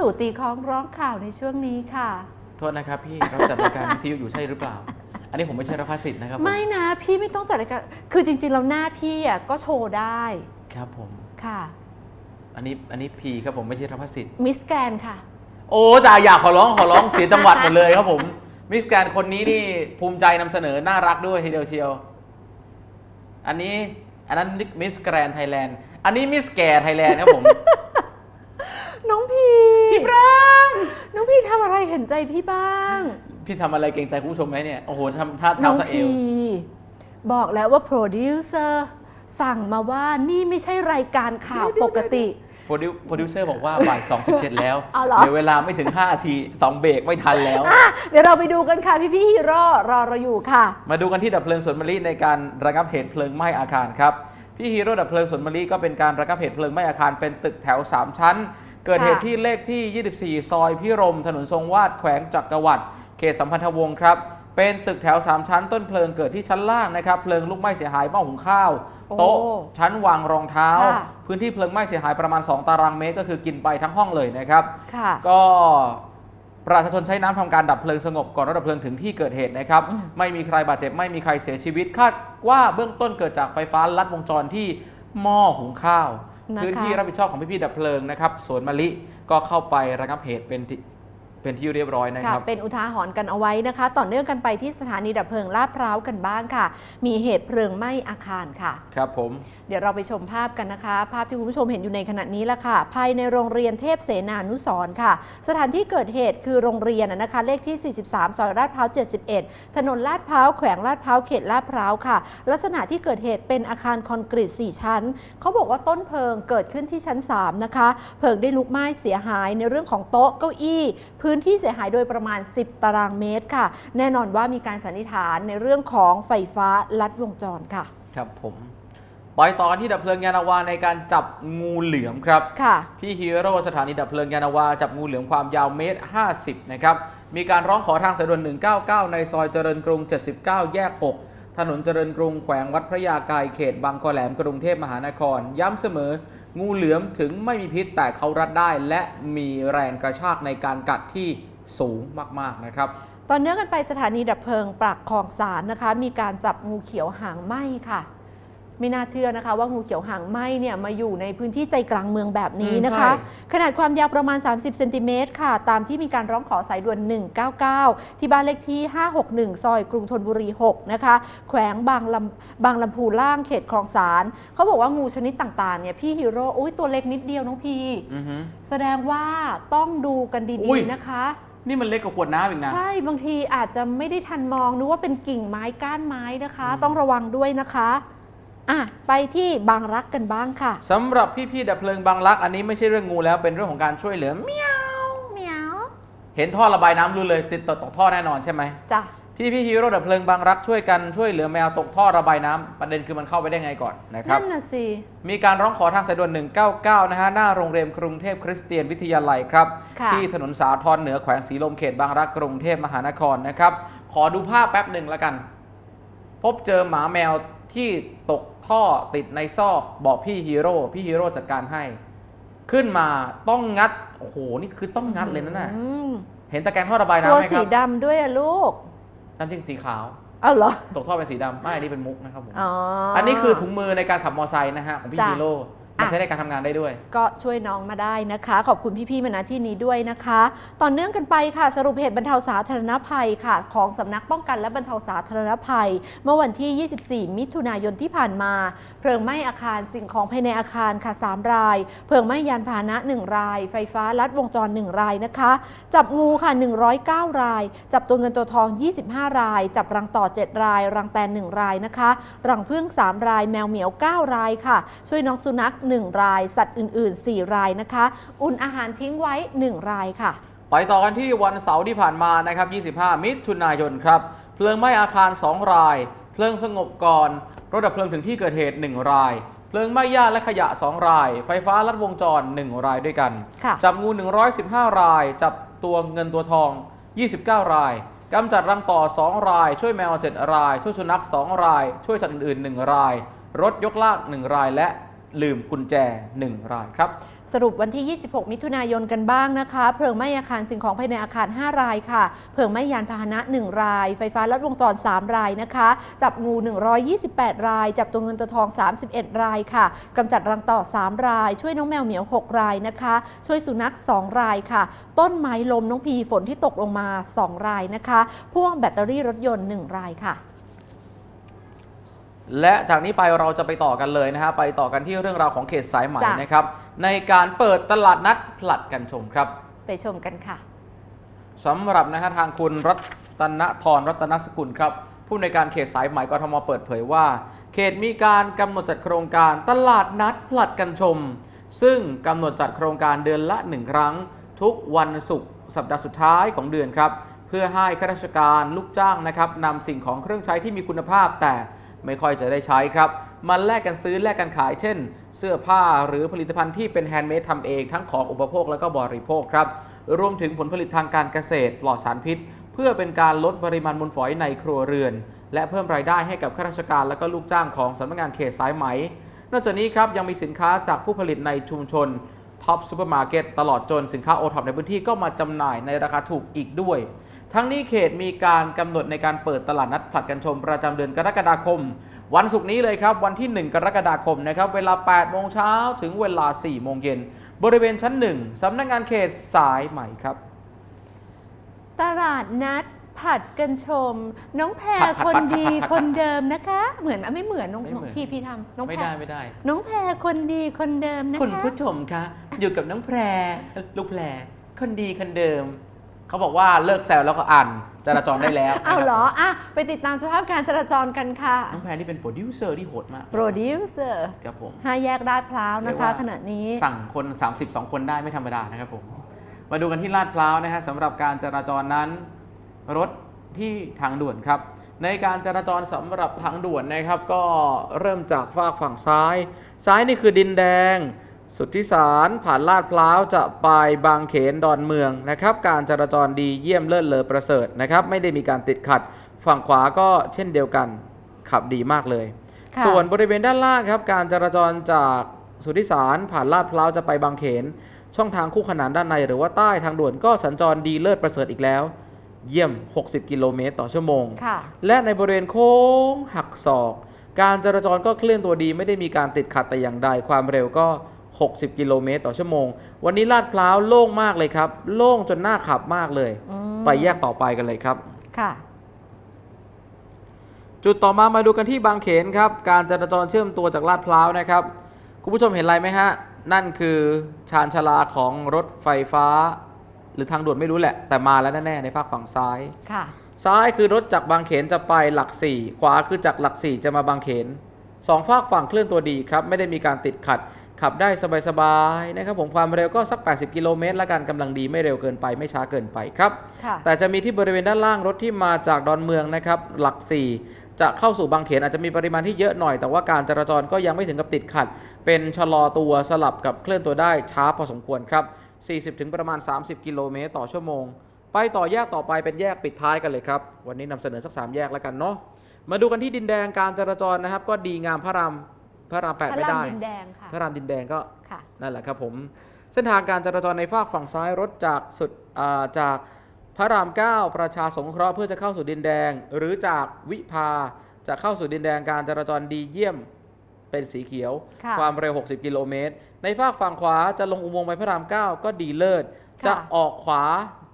กลับเข้าสู่ตีคล้องร้องข่าวในช่วงนี้ค่ะ โทษนะครับพี่เราจัดรายการวิทยุอยู่ใช่หรือเปล่า อันนี้ผมไม่ใช่รพัสสิทธิ์นะครับผมไม่นะพี่ไม่ต้องจัดรายการคือจริงๆเราหน้าพี่อะก็โชว์ได้ครับผม ค่ะ อันนี้อันนี้พีครับผมไม่ใช่รพัสสิทธิ์ มิสแกนค่ะ โอ้แต่อยากขอร้องขอร้องเสียจังหวัดหมดเลยครับผมมิสแกรนด์คนนี้นี่ภูมิใจนำเสนอน่ารักด้วยทีเดียวเชียว อันนี้อันนั้นมิสแกรนไทยแลนด์อันนี้มิสแกรไทยแลนด์ครับผม น้องพี่พี่ปรางน้องพี่ทำอะไรเห็นใจพี่บ้าง พี่ทำอะไรเกรงใจคุณผู้ชมไหมเนี่ย โอ้โหทำท่าน้เท้าองสะเอพีว บอกแล้วว่าโปรดิวเซอร์สั่งมาว่านี่ไม่ใช่รายการข่าวปกติ โปรดิวโปรดิวเซอร์บอกว่าบ่าย2.17 แล้วเอาเหรอเหลือเวลาไม่ถึง 5 นาที 2 เบรกไม่ทันแล้ว อะเดี๋ยวเราไปดูกันค่ะพี่พี่ๆฮีโร่รอเราอยู่ค่ะ มาดูกันที่ดับเพลิงสวนมะลิในการระงับเหตุเพลิงไหม้อาคารครับ พี่ฮีโร่ดับเพลิงสวนมะลิก็เป็นการระงับเหตุเพลิงไหม้อาคารเป็นตึกแถว 3 ชั้น เกิดเหตุค่ะที่เลขที่ 24 ซอยพิรม ถนนทรงวาดแขวงจักรวรรดิเขตสัมพันธวงศ์ครับ เป็นตึกแถว 3 ชั้นต้นเพลิงเกิดที่ชั้นล่างนะครับ เพลิงลุกไหม้เสียหายหม้อหุงข้าวโอ้โต๊ะชั้นวางรองเท้า ค่ะพื้นที่เพลิงไหม้เสียหายประมาณ 2 ตารางเมตร ก็คือกินไปทั้งห้องเลยนะครับ ค่ะก็ประชาชนใช้น้ำทำการดับเพลิงสงบก่อนรถดับเพลิงถึงที่เกิดเหตุนะครับ อืม ไม่มีใครบาดเจ็บไม่มีใครเสียชีวิตคาดว่าเบื้องต้นเกิดจากไฟฟ้าลัดวงจรที่หม้อหุงข้าว นะคะ พื้นที่รับผิดชอบของพี่ๆดับเพลิงนะครับสวนมะลิก็เข้าไประงับเหตุเป็นที่เป็นที่เรียบร้อยนะคค่ะรับเป็นอุทาหรณ์กันเอาไว้นะคะ ต่อเนื่องกันไปที่สถานีดับเพลิงลาดพร้าวกันบ้างค่ะ มีเหตุเพลิงไหม้อาคารค่ะ ครับผม เดี๋ยวเราไปชมภาพกันนะคะ ภาพที่คุณผู้ชมเห็นอยู่ในขณะนี้ละค่ะ ภายในโรงเรียนเทพเสนานุสร์ค่ะ สถานที่เกิดเหตุคือโรงเรียนนะนะคะเลขที่ 43 ซอยลาดพร้าว 71 ถนนลาดพร้าวแขวงลาดพร้าวเขตลาดพร้าวค่ะ ลักษณะที่เกิดเหตุเป็นอาคารคอนกรีต 4 ชั้น เขาบอกว่าต้นเพลิงเกิดขึ้นที่ชั้น 3 นะคะ เพลิงได้ลุกไหม้เสียหายในเรื่องของโต๊ะเก้าอี้ พื้นที่เสียหายโดยประมาณ 10 ตารางเมตรค่ะ แน่นอนว่ามีการสันนิษฐานในเรื่องของไฟฟ้าลัดวงจรค่ะ ครับผม ไปต่อกันที่ดับเพลิงยานาวาในการจับงูเหลือมครับค่ะ พี่ฮีโร่สถานีดับเพลิงยานาวาจับงูเหลือมความยาวเมตร 50 นะครับ มีการร้องขอทางสายด่วน 199 ในซอยเจริญกรุง 79 แยก 6 ถนนเจริญกรุงแขวงวัดพระยาไกรเขตบางคอแหลมกรุงเทพมหานคร ย้ำเสมอ งูเหลือมถึงไม่มีพิษแต่เขารัดได้ และมีแรงกระชากในการกัดที่สูงมากๆนะครับตอนเนื่องกันไปสถานีดับเพลิงปากคลองสารนะคะ มีการจับงูเขียวหางไหมค่ะ ไม่น่าเชื่อนะคะว่างูเขียวหางไหมเนี่ยมาอยู่ในพื้นที่ใจกลางเมืองแบบนี้นะคะอืมใช่ขนาดความยาวประมาณ 30เซนติเมตรค่ะ ตามที่มีการร้องขอสายด่วน 199 ที่บ้านเลขที่ 561 ซอยกรุงธนบุรี 6 นะคะ แขวงบางลำบางลำพูล่างเขตคลองสารเขาบอกว่างูชนิดต่างๆเนี่ยพี่ฮีโร่อุ้ยตัวเล็กนิดเดียวน้องพีอือฮึแสดงว่าต้องดูกันอุ้ดียๆนะคะนี่มันเล็กกว่าขวดน้ำอีกนะ ใช่ บางทีอาจจะไม่ได้ทันมองนึกว่าเป็นกิ่งไม้ก้านไม้นะคะอืมต้องระวังด้วยนะคะ อะไปที่บางรักกันบ้างค่ะ สำหรับพี่ๆดับเพลิงบางรัก อันนี้ไม่ใช่เรื่องงูแล้วเป็นเรื่องของการช่วยเหลือเมียวเหมียวเห็นท่อระบายน้ำรู้เลยติดต่อตกท่อแน่นอนใช่ไหมจ้ะพี่พี่ฮีโร่ดับเพลิงบางรักช่วยกันช่วยเหลือแมวตกท่อระบายน้ำประเด็นคือมันเข้าไปได้ไงก่อนนะครับ นั่นน่ะสิมีการร้องขอทางสายด่วน 199 นะฮะ หน้าโรงเรียนกรุงเทพคริสเตียนวิทยาลัยครับ ค่ะที่ถนนสาทรเหนือแขวงสีลมเขตบางรักกรุงเทพมหานครนะครับ ขอดูภาพแป๊บหนึ่งแล้วกัน พบเจอหมาแมว ที่ตกท่อติดในซอกบอกพี่ฮีโร่พี่ฮีโร่จัดการให้ ขึ้นมาต้องงัด โอ้โห นี่คือต้องงัดเลยนะน่ะอืมเห็นตะแกรงท่อระบายตัวน้ำไหมคสีรับดำด้วยอะลูกน้ำจริงสีขาว เอาเหรอตกท่อเป็นสีดำไม่อันนี้เป็นมุกนะครับผม อ๋ออั อันนี้คือถุงมือในการขับมอไซค์นะฮะ ของพี่จ้ะ ฮีโร่ มาอะใช้ในการทำงานได้ด้วย ก็ช่วยน้องมาได้นะคะ ขอบคุณพี่ๆมาณที่นี้ด้วยนะคะ ต่อเนื่องกันไปค่ะ สรุปเหตุบรรเทาสาธารณภัยค่ะ ของสำนักป้องกันและบรรเทาสาธารณภัย เมื่อวันที่ 24 มิถุนายนที่ผ่านมา เพลิงไหม้อาคารสิ่งของภายในอาคารค่ะ 3 ราย เพลิงไหม้ยานพาหนะ 1 ราย ไฟฟ้าลัดวงจร 1 รายนะคะ จับงูค่ะ 109 ราย จับตัวเงินตัวทอง 25 ราย จับรังต่อ 7 ราย รังแตน 1 รายนะคะ รังผึ้ง3 ราย แมวเหมียว 9 รายค่ะ ช่วยน้องสุนัข1 ราย สัตว์อื่น ๆ 4 รายนะคะ อุ่นอาหารทิ้งไว้ 1 รายค่ะ ไปต่อกันที่วันเสาร์ที่ผ่านมานะครับ 25 มิถุนายนครับ เพลิงไหม้อาคาร 2 ราย เพลิงสงบก่อน รถดับเพลิงถึงที่เกิดเหตุ 1 ราย เพลิงไหม้หญ้าและขยะ 2 ราย ไฟฟ้าลัดวงจร 1 รายด้วยกันค่ะจับงู 115 ราย จับตัวเงินตัวทอง 29 รายกำจัดรังต่อ 2 ราย ช่วยแมว 7 ราย ช่วยสุนัข 2 ราย ช่วยสัตว์อื่น ๆ 1 ราย รถยกลาก 1 รายและ ลืมกุญแจ 1 รายครับ สรุปวันที่ 26 มิถุนายนกันบ้างนะคะ เพลิงไหม้อาคารสิ่งของภายในอาคาร 5 รายค่ะ เพลิงไหม้ยานพาหนะ 1 ราย ไฟฟ้าลัดวงจร 3 รายนะคะ จับงู 128 ราย จับตัวเงินตัวทอง 31 รายค่ะกำจัดรังต่อ 3 ราย ช่วยน้องแมวเหมียว 6 รายนะคะ ช่วยสุนัข 2 รายค่ะ ต้นไม้ลมน้องพีฝนที่ตกลงมา 2 รายนะคะ พ่วงแบตเตอรี่รถยนต์ 1 รายค่ะ และจากนี้ไปเราจะไปต่อกันเลยนะฮะไปต่อกันที่เรื่องราวของเขตสายไหมจ้ะ นะครับ ในการเปิดตลาดนัดผลัดกันชมครับไปชมกันค่ะ สำหรับนะฮะทางคุณรัตนทรรัตนสกุลครับผู้ในวยการเขตสายไหมกทมเปิดเผยว่า เขตมีการกำหนดจัดโครงการตลาดนัดผลัดกันชม ซึ่งกำหนดจัดโครงการเดือนละหนึ่งครั้ง ทุกวันศุกร์สัปดาห์สุดท้ายของเดือนครับ เพื่อให้ข้าราชการลูกจ้างนะครับนำสิ่งของเครื่องใช้ที่มีคุณภาพแต่ ไม่ค่อยจะได้ใช้ครับมาแลกกันซื้อแลกกันขายเช่น เสื้อผ้าหรือผลิตภัณฑ์ที่เป็นแฮนด์เมดทำเองทั้งของอุปโภคและก็บริโภคครับ รวมถึงผลผลิตทางการเกษตรปลอดสารพิษ เพื่อเป็นการลดปริมาณมูลฝอยในครัวเรือน และเพิ่มรายได้ให้กับข้าราชการและก็ลูกจ้างของสำนักงานเขตสายไหม นอกจากนี้ครับยังมีสินค้าจากผู้ผลิตในชุมชนท็อปซูเปอร์มาร์เก็ตตลอดจนสินค้าโอท็อปในพื้นที่ก็มาจำหน่ายในราคาถูกอีกด้วย ทั้งนี้เขตมีการกำหนดในการเปิดตลาดนัดผลัดกันชมประจำเดือนกรกฎาคม วันศุกร์นี้เลยครับ วันที่ 1 กรกฎาคมนะครับเวลา 8 โมงเช้าถึงเวลา 4 โมงเย็น บริเวณชั้น 1สำนักงานเขตสายใหม่ครับ ตลาดนัดผัดกันชม น้องแพรผัดผัดคนผัดดีผัดผัดคนเดิมนะคะ เหมือนไหมไม่เหมือนน้องไม่เหมือนพี่พี่ทำน้องไม่แพรได้ไม่ได้ น้องแพรคนดีคนเดิมนะคะคุณผู้ชมคะอยู่กับน้องแพรลูกแพรคนดีคนเดิม เขาบอกว่าเลิกแซวแล้วก็อ่านจราจรได้แล้วเอาเหรอนะครับอะไปติดตามสภาพการจราจรกันค่ะ น้องแพรนี่เป็นโปรดิวเซอร์ที่โหดมาก โปรดิวเซอร์ครับผมห้าแยกลาดพร้าวเรียนะกคะว่าขณะนี้ สั่งคน 32 คนได้ไม่ธรรมดานะครับผม มาดูกันที่ลาดพร้าวนะฮะสำหรับการจราจรนั้น รถที่ทางด่วนครับ ในการจราจรสำหรับทางด่วนนะครับ ก็เริ่มจากฝากฝั่งซ้าย ซ้ายนี่คือดินแดง สุทธิสารผ่านลาดพร้าวจะไปบางเขนดอนเมืองนะครับ การจราจรดีเยี่ยมเลิศเลอประเสริฐนะครับ ไม่ได้มีการติดขัด ฝั่งขวาก็เช่นเดียวกันขับดีมากเลย ค่ะ ส่วนบริเวณด้านล่างครับ การจราจรจากสุทธิสารผ่านลาดพร้าวจะไปบางเขน ช่องทางคู่ขนานด้านในหรือว่าใต้ทางด่วนก็สัญจรดีเลิศประเสริฐอีกแล้ว เยี่ยม 60 กิโลเมตรต่อชั่วโมง ค่ะ และในบริเวณโค้งหักศอก การจราจรก็เคลื่อนตัวดีไม่ได้มีการติดขัดแต่อย่างใดความเร็วก็ 60 กิโลเมตรต่อชั่วโมง วันนี้ลาดพร้าวโล่งมากเลยครับ โล่งจนน่าขับมากเลยอืมไปแยกต่อไปกันเลยครับ ค่ะ จุดต่อมามาดูกันที่บางเขนครับ การจราจรเชื่อมตัวจากลาดพร้าวนะครับ คุณผู้ชมเห็นอะไรไหมฮะ นั่นคือชานชาลาของรถไฟฟ้า หรือทางด่วนไม่รู้แหละ แต่มาแล้วแน่ๆในฝั่งฝั่งซ้าย ค่ะ ซ้ายคือรถจากบางเขนจะไปหลักสี่ขวาคือจากหลักสี่จะมาบางเขนสองฝากฝั่งเคลื่อนตัวดีครับ ไม่ได้มีการติดขัด ขับได้สบายๆนะครับผมความเร็วก็สัก 80 กิโลเมตรละกันกำลังดีไม่เร็วเกินไปไม่ช้าเกินไปครับค่ะแต่จะมีที่บริเวณด้านล่างรถที่มาจากดอนเมืองนะครับหลัก 4 จะเข้าสู่บางเขนอาจจะมีปริมาณที่เยอะหน่อย แต่ว่าการจราจรก็ยังไม่ถึงกับติดขัด เป็นชะลอตัวสลับกับเคลื่อนตัวได้ช้าพอสมควรครับ 40 ถึงประมาณ 30 กิโลเมตรต่อชั่วโมง ไปต่อแยกต่อไปเป็นแยกปิดท้ายกันเลยครับ วันนี้นำเสนอสัก 3 แยกแล้วกันเนาะมาดูกันที่ดินแดงการจราจรนะครับ ก็ดีงามพระราม พระรามแปดพระไม่รามได้ดินแดงค่ะพระรามดินแดงก็ค่ะนั่นแหละครับผมเส้นทางการจราจรในฝากฝั่งซ้ายรถจากสุดอ่าจากพระราม 9 ประชาสงเคราะห์เพื่อจะเข้าสู่ดินแดง หรือจากวิภาจะเข้าสู่ดินแดงการจราจรดีเยี่ยมเป็นสีเขียวค่ะความเร็ว 60 กิโลเมตร ในฝากฝั่งขวาจะลงอุโมงค์ไปพระราม 9 ก็ดีเลิศค่ะจะออกขวา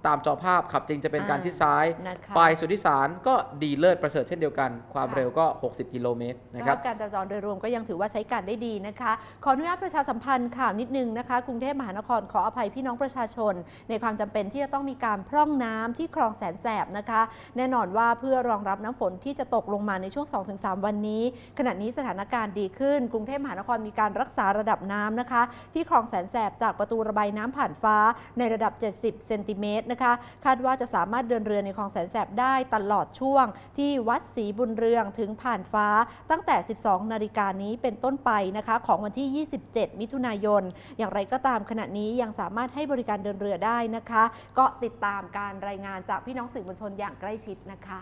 ตามจอภาพขับจริงจะเป็นการอ่าชิดซ้าย นะคะ ไปสุทธิสารก็ดีเลิศประเสริฐเช่นเดียวกัน ความค่ะเร็วก็ 60 กิโลเมตรนะสครับภาพการจราจรโดยรวมก็ยังถือว่าใช้การได้ดีนะคะ ขออนุญาตประชาสัมพันธ์ข่าวนิดนึงนะคะ กรุงเทพมหานครขออภัยพี่น้องประชาชน ในความจำเป็นที่จะต้องมีการพร่องน้ำที่คลองแสนแสบนะคะ แน่นอนว่าเพื่อรองรับน้ำฝนที่จะตกลงมาในช่วง 2-3 วันนี้ ขณะนี้สถานการณ์ดีขึ้น กรุงเทพมหานครมีการรักษาระดับน้ำนะคะ ที่คลองแสนแสบจากประตูระบายน้ำผ่านฟ้าในระดับ 70 เซนติเมตรนะคะคาดว่าจะสามารถเดินเรือในคลองแสนแสบได้ตลอดช่วง ที่วัดศรีบุญเรืองถึงผ่านฟ้าตั้งแต่ 12 นาฬิกานี้เป็นต้นไปนะคะ ของวันที่ 27 มิถุนายน อย่างไรก็ตามขณะนี้ยังสามารถให้บริการเดินเรือได้นะคะ ก็ติดตามการรายงานจากพี่น้องสื่อมวลชนอย่างใกล้ชิดนะคะ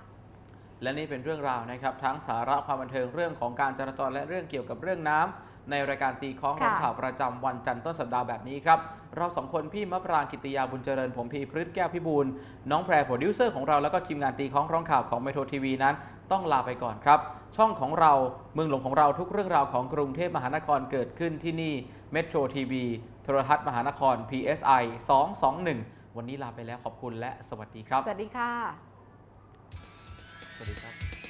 และนี่เป็นเรื่องราวนะครับ ทั้งสาระความบันเทิงเรื่องของการจราจรและเรื่องเกี่ยวกับเรื่องน้ำ ในรายการตีคล้องร้องค่ะข่าวประจำวันจันทร์ต้นสัปดาห์แบบนี้ครับ เราสองคนพี่มะปรางกิติยาบุญเจริญผมพีพฤทธิ์แก้วพิบูลน้องแพรโปรดิวเซอร์ของเราแล้วก็ทีมงานตีคล้องร้องข่าวของเมโทรทีวีนั้น ต้องลาไปก่อนครับ ช่องของเราเมืองหลวงของเราทุกเรื่องราวของกรุงเทพมหานครเกิดขึ้นที่นี่เมโทรทีวีโทรทัศน์มหานคร PSI 221 วันนี้ลาไปแล้วขอบคุณและสวัสดีครับ สวัสดีค่ะ สวัสดีครับ